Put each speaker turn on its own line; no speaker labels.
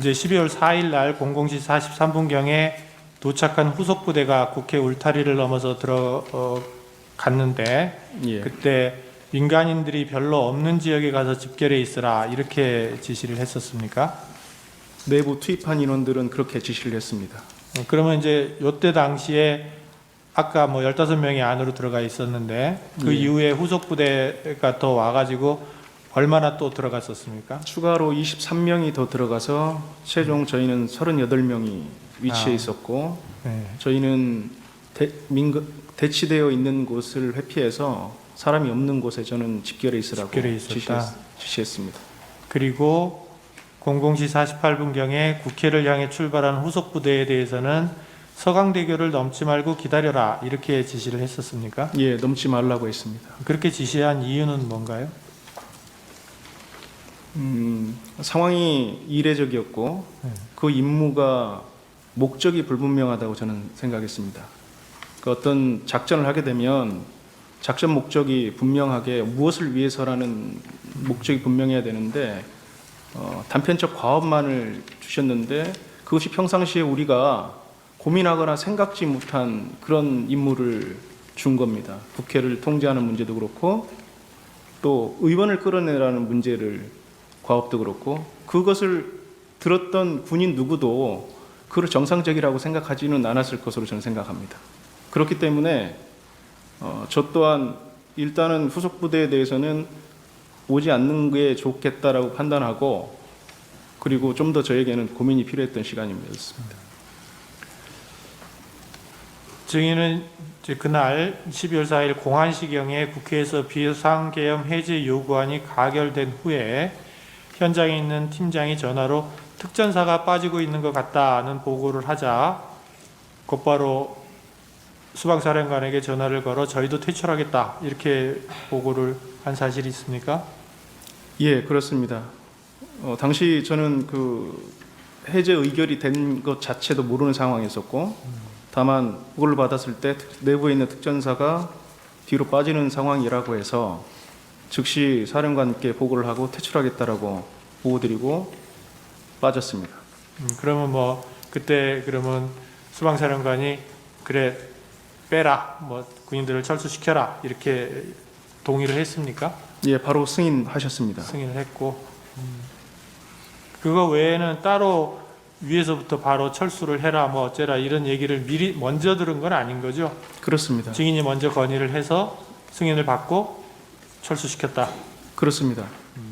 이제 12월 4일 날 00시 43분경에 도착한 후속 부대가 국회 울타리를 넘어서 들어갔는데
예.
그때 민간인들이 별로 없는 지역에 가서 집결해 있으라 이렇게 지시를 했었습니까?
내부 투입한 인원들은 그렇게 지시를 했습니다.
어, 그러면 이제 요때 당시에 아까 뭐 15명이 안으로 들어가 있었는데 그
예.
이후에 후속 부대가 더 와가지고 얼마나 또 들어갔었습니까?
추가로 23명이 더 들어가서 최종 저희는 38명이 위치해
아.
있었고
네.
저희는 대, 민가, 대치되어 있는 곳을 회피해서 사람이 없는 곳에 저는 집결해 있으라고
집결해 있었다.
지시했, 지시했 습니다.
그리고 00시 48분경에 국회를 향해 출발한 후속 부대에 대해서는 서강대교를 넘지 말고 기다려라 이렇게 지시를 했었습니까?
예, 넘지 말라고 했습니다.
그렇게 지시한 이유는 뭔가요?
음, 상황이 이례적이었고
네.
그 임무가 목적이 불분명하다고 저는 생각했습니다. 그 어떤 작전을 하게 되면 작전 목적이 분명하게 무엇을 위해서라는 목적이 분명해야 되는데 어, 단편적 과업만을 주셨는데 그것이 평상시에 우리가 고민하거나 생각지 못한 그런 임무를 준 겁니다. 국회를 통제하는 문제도 그렇고 또 의원을 끌어내라는 문제를 과업도 그렇고 그것을 들었던 군인 누구도 그를 정상적이라고 생각하지는 않았을 것으로 저는 생각합니다. 그렇기 때문에 어, 저 또한 일단은 후속 부대에 대해서는 오지 않는 게 좋겠다라고 판단하고 그리고 좀 더 저에게는 고민이 필요했던 시간이었습니다.
증인은 그날 12월 4일 공안시경에 국회에서 비상계엄 해제 요구안이 가결된 후에 현장에 있는 팀장이 전화로 특전사가 빠지고 있는 것 같다는 보고를 하자 곧바로 수방사령관에게 전화를 걸어 저희도 퇴출하겠다 이렇게 보고를 한 사실이 있습니까?
예, 그렇습니다. 어, 당시 저는 그 해제 의결이 된 것 자체도 모르는 상황이었었고, 다만 그걸 받았을 때 특- 내부에 있는 특전사가 뒤로 빠지는 상황이라고 해서 즉시 사령관께 보고를 하고 퇴출하겠다라고 보고드리고 빠졌습니다.
음, 그러면 뭐 그때 그러면 수방사령관이 그래 빼라 뭐 군인들을 철수시켜라 이렇게 동의를 했습니까?
예, 바로 승인하셨습니다.
승인을 했고 음. 그거 외에는 따로 위에서부터 바로 철수를 해라 뭐 어째라 이런 얘기를 미리 먼저 들은 건 아닌 거죠.
그렇습니다.
증인이 먼저 건의를 해서 승인을 받고 철수시켰다.
그렇습니다. 음.